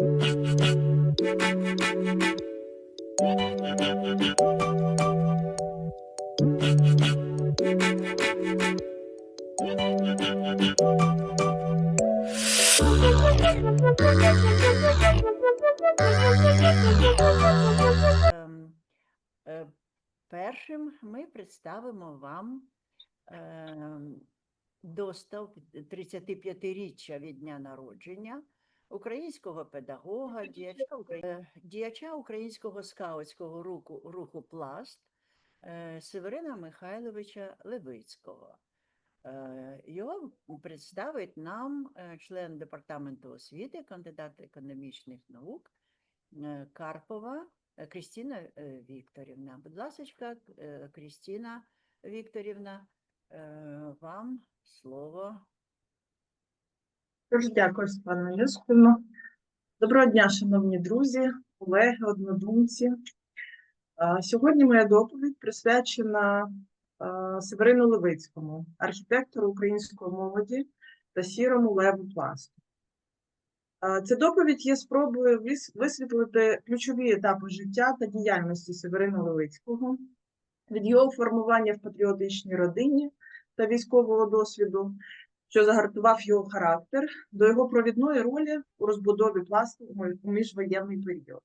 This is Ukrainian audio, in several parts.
Ем, е, Першим ми представимо вам ем, до 35-річчя від дня народження українського педагога, діяча, е, діяча українського скаутського руху, руху Пласт е, Северина Михайловича Левицького. Е, Його представить нам член департаменту освіти, кандидат економічних наук Карпова Крістіна Вікторівна. Будь ласка, Крістіна Вікторівна, вам слово. Дуже дякую, Світлана Йосипівна. Доброго дня, шановні друзі, колеги, однодумці. Сьогодні моя доповідь присвячена Северину Левицькому, архітектору української молоді та сірому леву пласту. Ця доповідь є спробою висвітлити ключові етапи життя та діяльності Северина Левицького, від його формування в патріотичній родині та військового досвіду що загартував його характер до його провідної ролі у розбудові пласту у міжвоєнний період,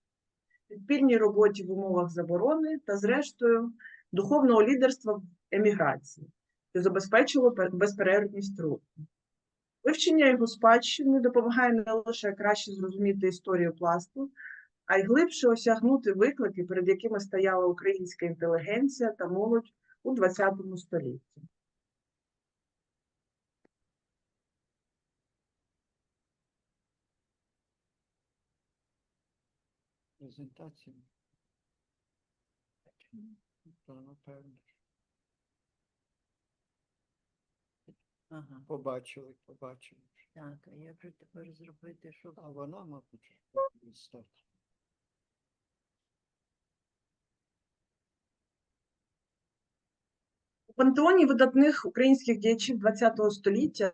підпільній роботі в умовах заборони та, зрештою, духовного лідерства в еміграції, що забезпечило безперервність руху. Вивчення його спадщини допомагає не лише краще зрозуміти історію пласту, а й глибше осягнути виклики, перед якими стояла українська інтелігенція та молодь у ХХ столітті. Презентацію. То, напевно, Ага, побачили, побачили. так, а як же тепер зробити, щоб А вона, мабуть, відстати. У пантеоні видатних українських діячів ХХ століття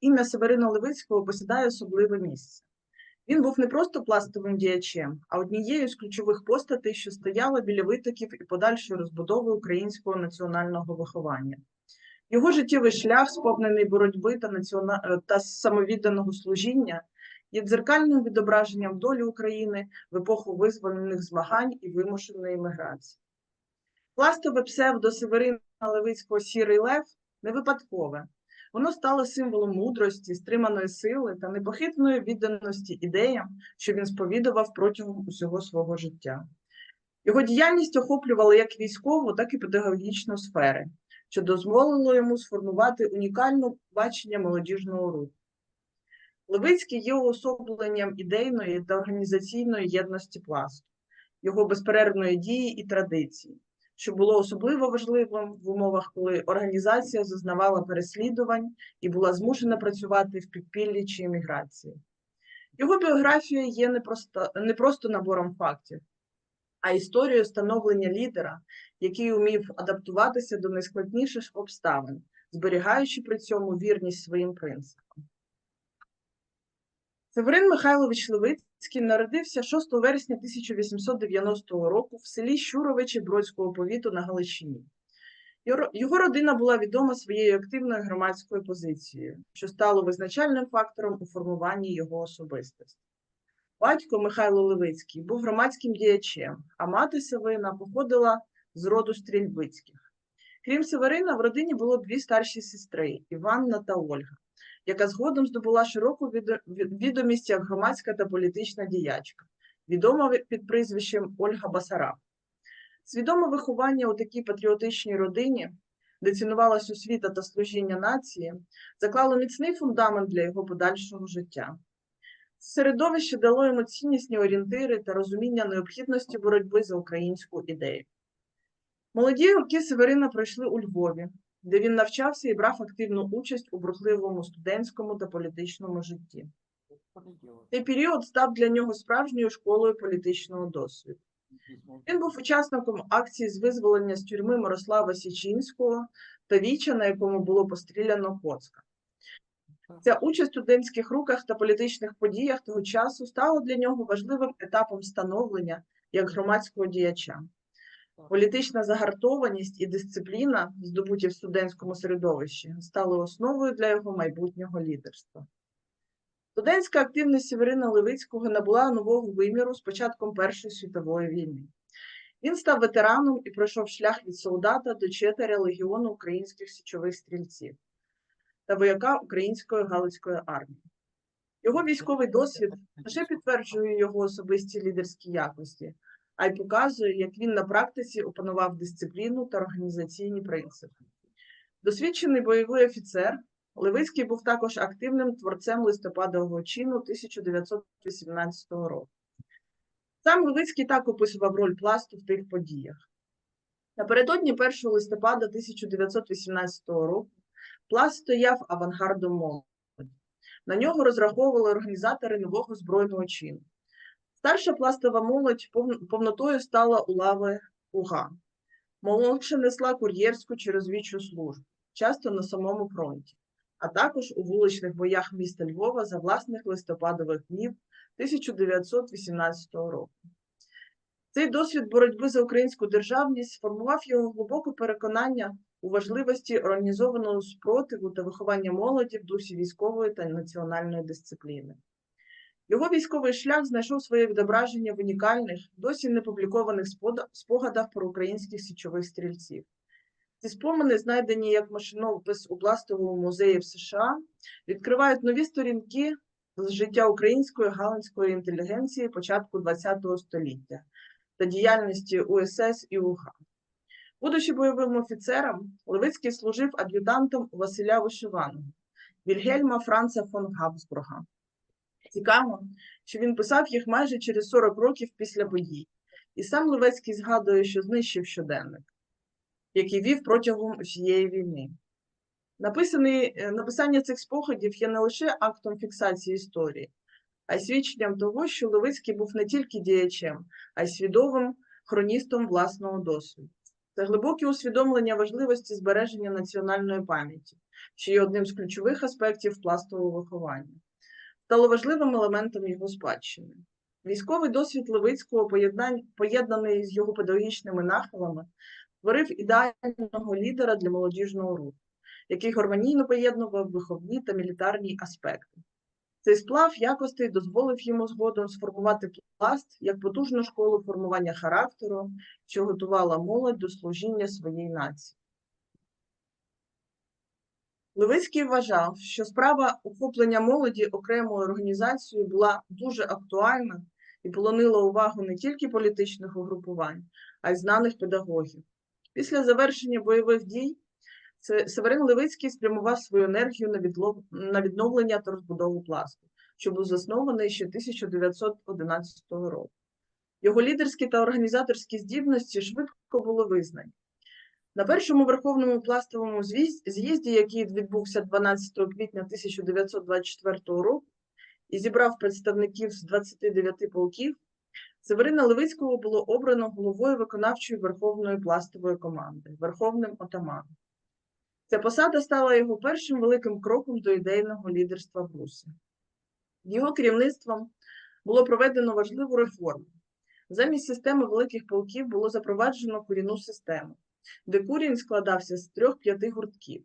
ім'я Северина Левицького посідає особливе місце. Він був не просто пластовим діячем, а однією з ключових постатей, що стояла біля витоків і подальшої розбудови українського національного виховання. Його життєвий шлях, сповнений боротьби та, націона... е, та самовідданого служіння, є дзеркальним відображенням долі України в епоху визвольних змагань і вимушеної міграції. Пластове псевдо Северина Левицького Сірий Лев не випадкове. Воно стало символом мудрості, стриманої сили та непохитної відданості ідеям, що він сповідував протягом усього свого життя. Його діяльність охоплювала як військову, так і педагогічну сфери, що дозволило йому сформувати унікальне бачення молодіжного руху. Левицький є уособленням ідейної та організаційної єдності пласту, його безперервної дії і традиції, що було особливо важливим в умовах, коли організація зазнавала переслідувань і була змушена працювати в підпіллі чи еміграції. Його біографія є не просто, не просто набором фактів, а історією становлення лідера, який умів адаптуватися до найскладніших обставин, зберігаючи при цьому вірність своїм принципам. Северин Михайлович Левицький народився 6 вересня 1890 року в селі Щуровичі Бродського повіту на Галичині. Його- родина була відома своєю активною громадською позицією, що стало визначальним фактором у формуванні його особистості. Батько Михайло Левицький був громадським діячем, а мати Севина походила з роду Стрільбицьких. Крім Северина, в родині було дві старші сестри Іванна та Ольга, яка згодом здобула широку відомість як громадська та політична діячка, відома під прізвищем Ольга Басараб. Свідоме виховання у такій патріотичній родині, де цінувалась освіта та служіння нації, заклало міцний фундамент для його подальшого життя. Середовище дало йому ціннісні орієнтири та розуміння необхідності боротьби за українську ідею. Молоді роки Северина пройшли у Львові, де він навчався і брав активну участь у бурхливому студентському та політичному житті. Цей період став для нього справжньою школою політичного досвіду. Він був учасником акції з визволення з тюрми Мирослава Січинського та віча, на якому було постріляно Коцка. Ця участь у студентських руках та політичних подіях того часу стала для нього важливим етапом становлення як громадського діяча. Політична загартованість і дисципліна, здобуті в студентському середовищі, стали основою для його майбутнього лідерства. Студентська активність Северина Левицького набула нового виміру з початком Першої світової війни. Він став ветераном і пройшов шлях від солдата до четаря легіону українських січових стрільців та вояка української галицької армії. Його військовий досвід лише підтверджує його особисті лідерські якості, а й показує, як він на практиці опанував дисципліну та організаційні принципи. Досвідчений бойовий офіцер, Левицький був також активним творцем листопадового чину 1918 року. Сам Левицький так описував роль пласту в тих подіях. Напередодні 1 листопада 1918 року пласт стояв авангардом молоді. На нього розраховували організатори нового збройного чину. Старша пластова молодь повнотою стала у лави УГА. Молодша несла кур'єрську чи розвідчу службу, часто на самому фронті, а також у вуличних боях міста Львова за власних листопадових днів 1918 року. Цей досвід боротьби за українську державність сформував його глибоке переконання у важливості організованого спротиву та виховання молоді в дусі військової та національної дисципліни. Його військовий шлях знайшов своє відображення в унікальних, досі не публікованих спогадах про українських січових стрільців. Ці спомини, знайдені як машинопис у пластовому музеї в США, відкривають нові сторінки з життя української галицької інтелігенції початку ХХ століття та діяльності УСС і УГА. Будучи бойовим офіцером, Левицький служив ад'ютантом Василя Вишиваного, Вільгельма Франца фон Габсбурга. Цікаво, що він писав їх майже через 40 років після подій, і сам Левецький згадує, що знищив щоденник, який вів протягом всієї війни. Написаний, е, написання цих спогадів є не лише актом фіксації історії, а й свідченням того, що Левицький був не тільки діячем, а й свідомим хроністом власного досвіду. Це глибоке усвідомлення важливості збереження національної пам'яті, що є одним з ключових аспектів пластового виховання, стало важливим елементом його спадщини. Військовий досвід Левицького, поєднаний з його педагогічними нахилами, створив ідеального лідера для молодіжного руху, який гармонійно поєднував виховні та мілітарні аспекти. Цей сплав якостей дозволив йому згодом сформувати пласт як потужну школу формування характеру, що готувала молодь до служіння своїй нації. Левицький вважав, що справа охоплення молоді окремою організацією була дуже актуальна і полонила увагу не тільки політичних угрупувань, а й знаних педагогів. Після завершення бойових дій Северин Левицький спрямував свою енергію на, відновлення та розбудову пласту, що був заснований ще 1911 року. Його лідерські та організаторські здібності швидко були визнані. На першому верховному пластовому з'їзді, який відбувся 12 квітня 1924 року і зібрав представників з 29 полків, Северина Левицького було обрано головою виконавчої верховної пластової команди, верховним отаманом. Ця посада стала його першим великим кроком до ідейного лідерства Бруса. Його керівництвом було проведено важливу реформу. Замість системи великих полків було запроваджено курінну систему, де курінь складався з трьох-п'яти гуртків.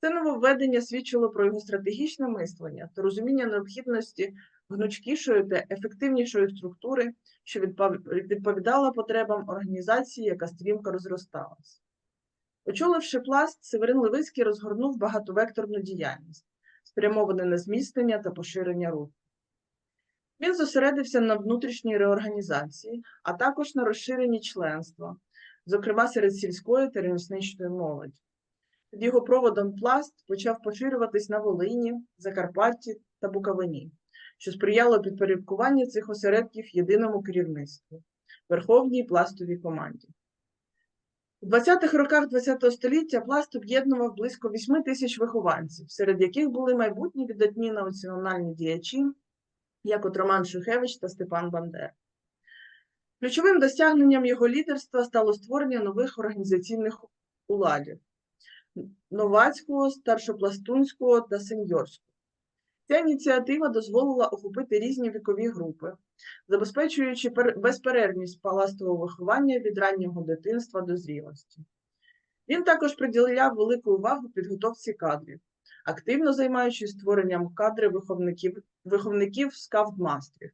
Це нововведення свідчило про його стратегічне мислення та розуміння необхідності гнучкішої та ефективнішої структури, що відпов- відповідала потребам організації, яка стрімко розросталась. Очоливши пласт, Северин Левицький розгорнув багатовекторну діяльність, спрямовану на зміцнення та поширення руху. Він зосередився на внутрішній реорганізації, а також на розширенні членства, зокрема серед сільської та ремісничної молоді. Під його проводом пласт почав поширюватись на Волині, Закарпатті та Буковині, що сприяло підпорядкуванню цих осередків єдиному керівництву Верховній пластовій команді. У 20-х роках ХХ століття пласт об'єднував близько 8 тисяч вихованців, серед яких були майбутні видатні національні діячі, як от Роман Шухевич та Степан Бандера. Ключовим досягненням його лідерства стало створення нових організаційних уладів новацького, старшопластунського та сеньорського, Ця ініціатива дозволила охопити різні вікові групи, забезпечуючи пер- безперервність паластового виховання від раннього дитинства до зрілості. Він також приділяв велику увагу підготовці кадрів, активно займаючись створенням кадрів виховників, виховників скафт-мастерів.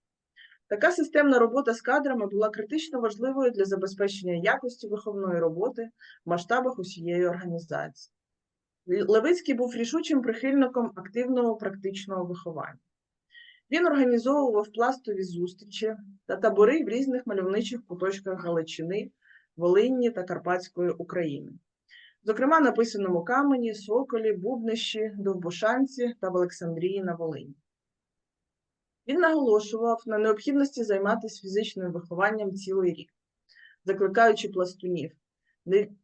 Така системна робота з кадрами була критично важливою для забезпечення якості виховної роботи в масштабах усієї організації. Левицький був рішучим прихильником активного практичного виховання. Він організовував пластові зустрічі та табори в різних мальовничих куточках Галичини, Волинні та Карпатської України. Зокрема, на писаному камені, Соколі, Бубнищі, Довбошанці та в Олександрії на Волині. Він наголошував на необхідності займатися фізичним вихованням цілий рік, закликаючи пластунів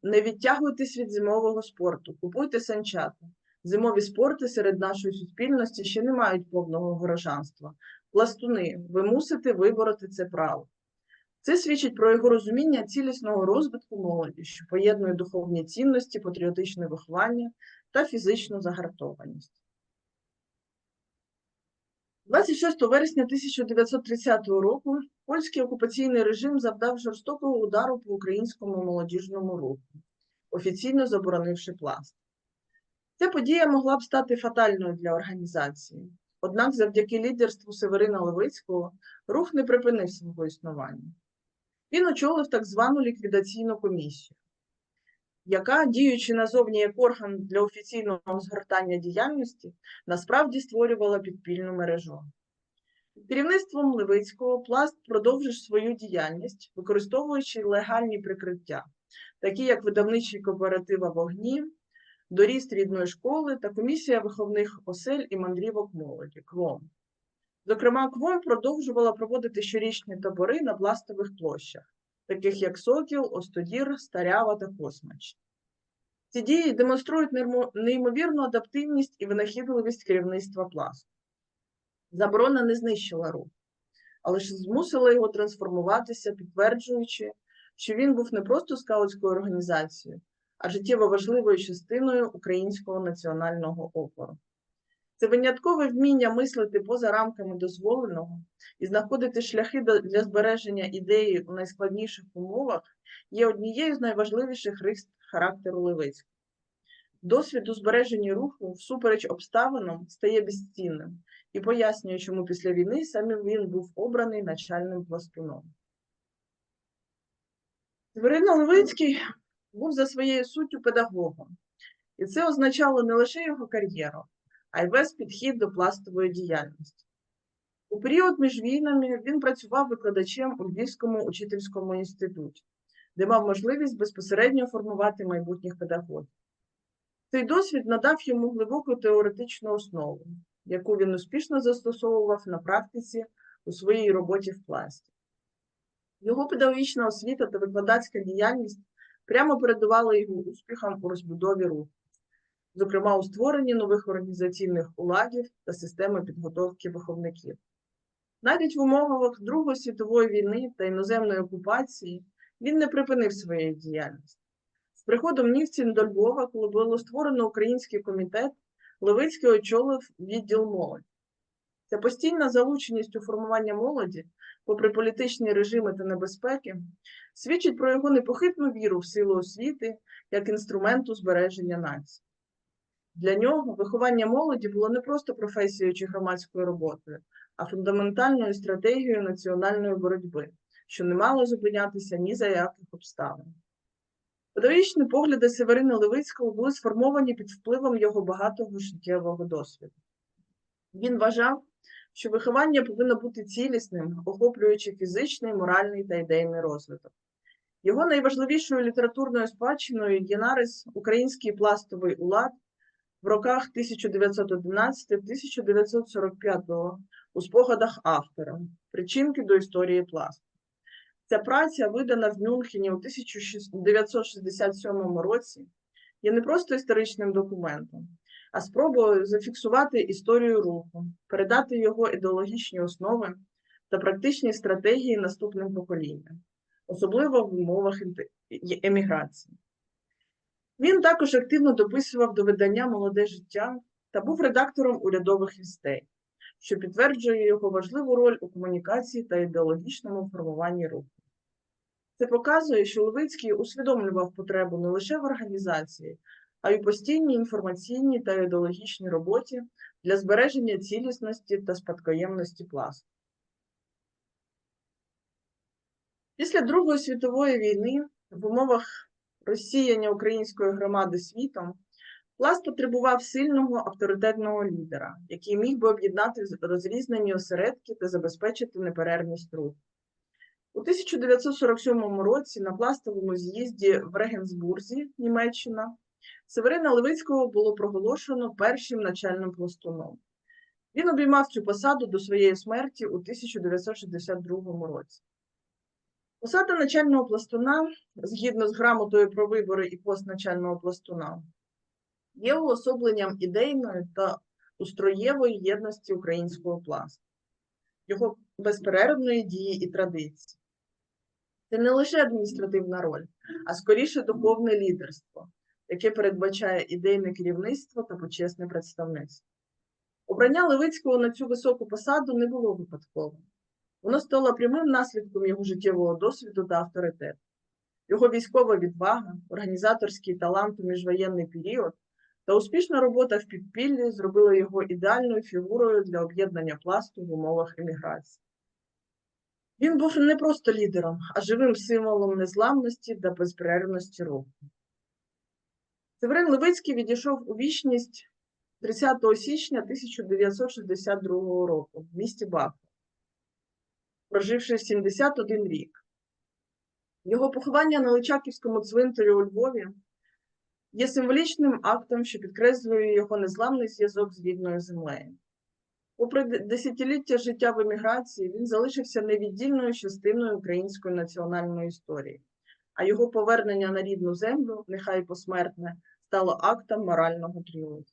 не, відтягуйтесь від зимового спорту, купуйте санчата. Зимові спорти серед нашої суспільності ще не мають повного горожанства. Пластуни, ви мусите вибороти це право. Це свідчить про його розуміння цілісного розвитку молоді, що поєднує духовні цінності, патріотичне виховання та фізичну загартованість. 26 вересня 1930 року польський окупаційний режим завдав жорстокого удару по українському молодіжному руху, офіційно заборонивши пласт. Ця подія могла б стати фатальною для організації. Однак, завдяки лідерству Северина Левицького, рух не припинив свого існування. Він очолив так звану ліквідаційну комісію, яка, діючи назовні як орган для офіційного згортання діяльності, насправді створювала підпільну мережу. Керівництвом Левицького пласт продовжив свою діяльність, використовуючи легальні прикриття, такі як видавничий кооператив вогні, доріст рідної школи та комісія виховних осель і мандрівок молоді КВОМ. Зокрема, КВОМ продовжувала проводити щорічні табори на пластових площах, таких як Сокіл, Остодір, Старява та Космач. Ці дії демонструють неймовірну адаптивність і винахідливість керівництва пласту. Заборона не знищила рух, але ж змусила його трансформуватися, підтверджуючи, що він був не просто скаутською організацією, а життєво важливою частиною українського національного опору. Це виняткове вміння мислити поза рамками дозволеного і знаходити шляхи для збереження ідеї у найскладніших умовах є однією з найважливіших рис характеру Левицького. Досвід у збереженні руху всупереч обставинам стає безцінним і пояснює, чому після війни саме він був обраний начальним пластуном. Северина Левицький був за своєю суттю педагогом, і це означало не лише його кар'єру, а й весь підхід до пластової діяльності. У період між війнами він працював викладачем у Львівському учительському інституті, де мав можливість безпосередньо формувати майбутніх педагогів. Цей досвід надав йому глибоку теоретичну основу, яку він успішно застосовував на практиці у своїй роботі в пласті. Його педагогічна освіта та викладацька діяльність прямо передували його успіхам у розбудові руху, зокрема у створенні нових організаційних уладів та системи підготовки виховників. Навіть в умовах Другої світової війни та іноземної окупації він не припинив своєї діяльності. З приходом німців до Львова, коли було створено український комітет, Левицький очолив відділ молоді. Ця постійна залученість у формування молоді, попри політичні режими та небезпеки, свідчить про його непохитну віру в силу освіти як інструменту збереження нації. Для нього виховання молоді було не просто професією чи громадською роботою, а фундаментальною стратегією національної боротьби, що не мало зупинятися ні за яких обставин. Педагогічні погляди Северина Левицького були сформовані під впливом його багатого життєвого досвіду. Він вважав, що виховання повинно бути цілісним, охоплюючи фізичний, моральний та ідейний розвиток. Його найважливішою літературною спадщиною є нарис Український пластовий улад в роках 1911-1945 у спогадах автора Причинки до історії пласту. Ця праця, видана в Мюнхені у 1967 році, є не просто історичним документом, а спробою зафіксувати історію руху, передати його ідеологічні основи та практичні стратегії наступним поколінням, особливо в умовах е- еміграції. Він також активно дописував до видання Молоде життя та був редактором урядових вістей. що підтверджує його важливу роль у комунікації та ідеологічному формуванні руху. Це показує, що Левицький усвідомлював потребу не лише в організації, а й у постійній інформаційній та ідеологічній роботі для збереження цілісності та спадкоємності пласту. Після Другої світової війни в умовах розсіяння української громади світом Пласт потребував сильного авторитетного лідера, який міг би об'єднати розрізнені осередки та забезпечити неперервність руху. У 1947 році на пластовому з'їзді в Регенсбурзі, Німеччина, Северина Левицького було проголошено першим начальним пластуном. Він обіймав цю посаду до своєї смерті у 1962 році. Посада начального пластуна, згідно з грамотою про вибори і пост начального пластуна, є уособленням ідейної та устроєвої єдності українського пласту, його безперервної дії і традиції. Це не лише адміністративна роль, а скоріше духовне лідерство, яке передбачає ідейне керівництво та почесне представництво. Обрання Левицького на цю високу посаду не було випадковим. Воно стало прямим наслідком його життєвого досвіду та авторитету. Його військова відвага, організаторський талант у міжвоєнний період та успішна робота в підпіллі зробили його ідеальною фігурою для об'єднання пласту в умовах еміграції. Він був не просто лідером, а живим символом незламності та безперервності руху. Северин Левицький відійшов у вічність 30 січня 1962 року в місті Бахмут, проживши 71 рік. Його поховання на Личаківському цвинтарі у Львові є символічним актом, що підкреслює його незламний зв'язок з рідною землею. Попри десятиліття життя в еміграції, він залишився невіддільною частиною української національної історії, а його повернення на рідну землю, нехай посмертне, стало актом морального тріумфу.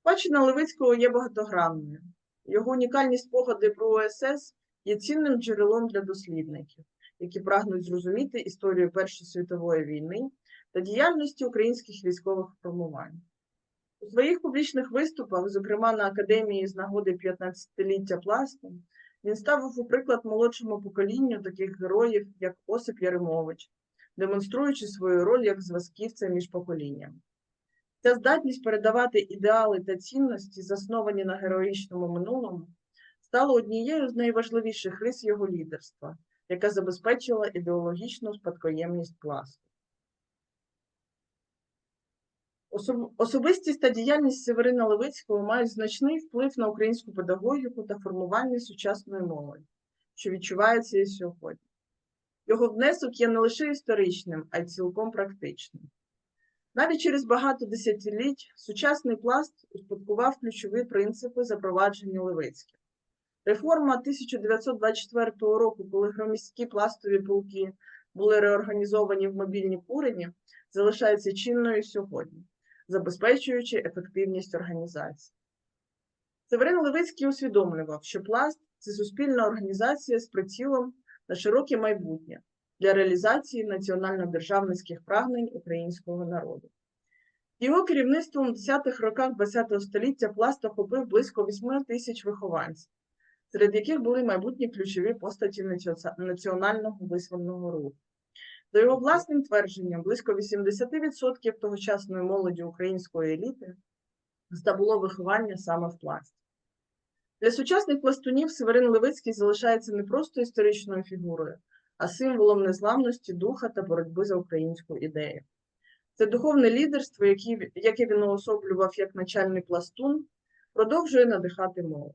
Спадщина Левицького є багатогранною. Його унікальні спогади про ОСС є цінним джерелом для дослідників, які прагнуть зрозуміти історію Першої світової війни та діяльності українських військових формувань. У своїх публічних виступах, зокрема на академії з нагоди 15-ліття пласту, він ставив у приклад молодшому поколінню таких героїв, як Осип Яремович, демонструючи свою роль як зв'язківця між поколіннями. Ця здатність передавати ідеали та цінності, засновані на героїчному минулому, стала однією з найважливіших рис його лідерства, яка забезпечила ідеологічну спадкоємність пласту. Особистість та діяльність Северина Левицького мають значний вплив на українську педагогіку та формування сучасної молоді, що відчувається і сьогодні. Його внесок є не лише історичним, а й цілком практичним. Навіть через багато десятиліть сучасний пласт успадкував ключові принципи запровадження Левицьким. Реформа 1924 року, коли громіські пластові полки були реорганізовані в мобільні курені, залишається чинною сьогодні, забезпечуючи ефективність організації. Северин Левицький усвідомлював, що пласт це суспільна організація з прицілом на широке майбутнє для реалізації національно-державницьких прагнень українського народу. Його керівництвом у 10-х роках ХХ століття пласт охопив близько 8 тисяч вихованців, серед яких були майбутні ключові постаті національного визвольного руху. За його власним твердженням, близько 80% тогочасної молоді української еліти здобуло виховання саме в пласті. Для сучасних пластунів Северин Левицький залишається не просто історичною фігурою, а символом незламності духа та боротьби за українську ідею. Це духовне лідерство, яке, він уособлював як начальний пластун, продовжує надихати молодь.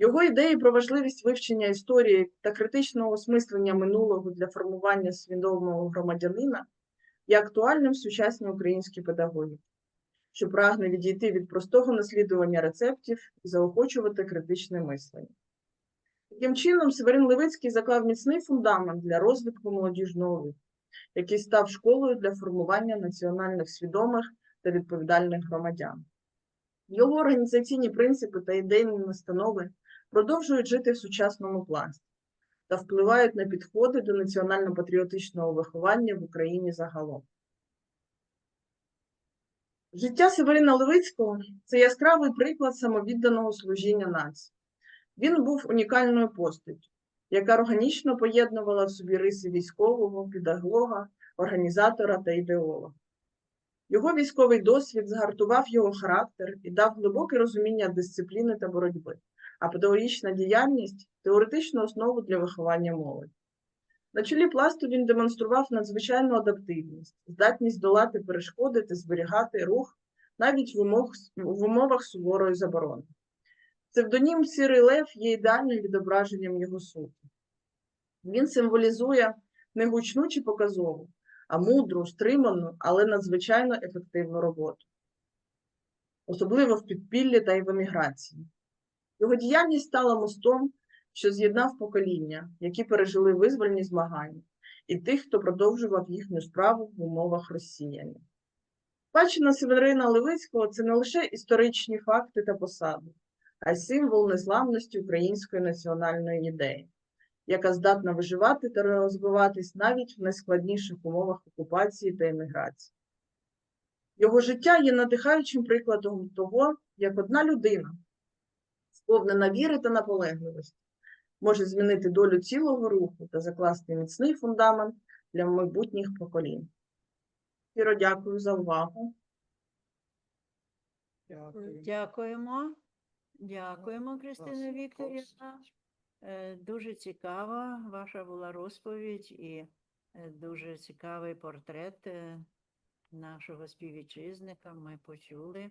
Його ідеї про важливість вивчення історії та критичного осмислення минулого для формування свідомого громадянина є актуальним в сучасній українській педагогіці, що прагне відійти від простого наслідування рецептів і заохочувати критичне мислення. Таким чином, Северин Левицький заклав міцний фундамент для розвитку молодіжного руху, який став школою для формування національних свідомих та відповідальних громадян. Його організаційні принципи та ідейні настанови продовжують жити в сучасному пласті та впливають на підходи до національно-патріотичного виховання в Україні загалом. Життя Северина Левицького це яскравий приклад самовідданого служіння нації. Він був унікальною постаттю, яка органічно поєднувала в собі риси військового, педагога, організатора та ідеолога. Його військовий досвід згартував його характер і дав глибоке розуміння дисципліни та боротьби, а педагогічна діяльність теоретичну основу для виховання молоді. На чолі пласту він демонстрував надзвичайну адаптивність, здатність долати перешкоди та зберігати рух навіть в, умов, в умовах суворої заборони. Псевдонім Сірий Лев є ідеальним відображенням його суті. Він символізує не гучну чи показову, а мудру, стриману, але надзвичайно ефективну роботу, особливо в підпіллі та й в еміграції. Його діяльність стала мостом, що з'єднав покоління, які пережили визвольні змагання, і тих, хто продовжував їхню справу в умовах розсіяння. Спадщина Северина Левицького це не лише історичні факти та посади, а й символ незламності української національної ідеї, яка здатна виживати та розвиватись навіть в найскладніших умовах окупації та еміграції. Його життя є надихаючим прикладом того, як одна людина, сповнена віри та наполегливості, може змінити долю цілого руху та закласти міцний фундамент для майбутніх поколінь. Щиро дякую за увагу. Дякую. Дякуємо. Дякуємо, Кристина Вікторівна. Е, Дуже цікава ваша була розповідь і е, дуже цікавий портрет е, нашого співвітчизника ми почули.